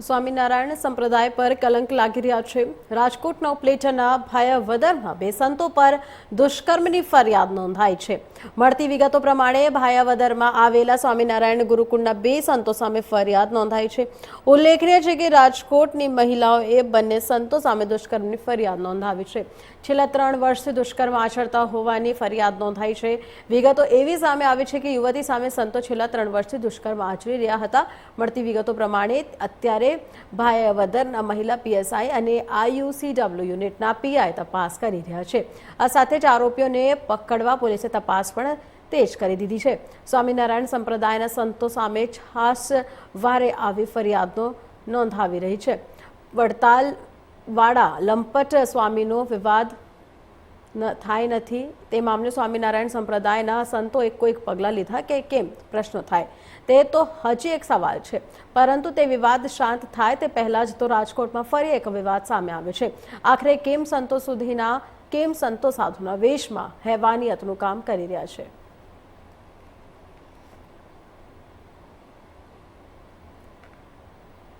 સ્વામિનારાયણ સંપ્રદાય પર કલંક લાગી રહ્યા છે. રાજકોટના ઉપલેટાના ભાયાવદરમાં બે સંતો પર દુષ્કર્મની ફરિયાદ નોંધાઈ છે. મળતી વિગતો પ્રમાણે ભાયાવદરમાં આવેલા સ્વામિનારાયણ ગુરુકુળના બે સંતો સામે ફરિયાદ નોંધાઈ છે. ઉલ્લેખનીય છે કે રાજકોટની મહિલાઓએ બંને સંતો સામે દુષ્કર્મની ફરિયાદ નોંધાવી છે. છેલ્લા ત્રણ વર્ષથી દુષ્કર્મ આચરતા હોવાની ફરિયાદ નોંધાઈ છે. વિગતો એવી સામે આવી છે કે યુવતી સામે સંતો છેલ્લા ત્રણ વર્ષથી દુષ્કર્મ આચરી રહ્યા હતા. મળતી વિગતો પ્રમાણે અત્યારે ભાયાવદરના મહિલા પીએસઆઈ અને આઈયુસીડબ્લ્યુ યુનિટના પીઆઈ તપાસ કરી રહ્યા છે. આ સાથે જ આરોપીઓને પકડવા પોલીસે તપાસ પણ તેજ કરી દીધી છે. સ્વામિનારાયણ સંપ્રદાયના સંતો સામે છાસ વારે આવી ફરિયાદો નોંધાવી રહી છે. વડતાલ વાડા લંપટ સ્વામીનો વિવાદ થાય નથી. તે મામલે સ્વામિનારાયણ સંપ્રદાયના સંતોએ કોઈક પગલાં લીધા કે કેમ? પ્રશ્ન થાય. તે તો હજી એક સવાલ છે. પરંતુ તે વિવાદ શાંત થાય તે પહેલાં જ તો રાજકોટમાં ફરી એક વિવાદ સામે આવે છે. આખરે કેમ સંતો સુધીના, કેમ સંતો સાધુના વેશમાં હેવાનિયતનું કામ કરી રહ્યા છે?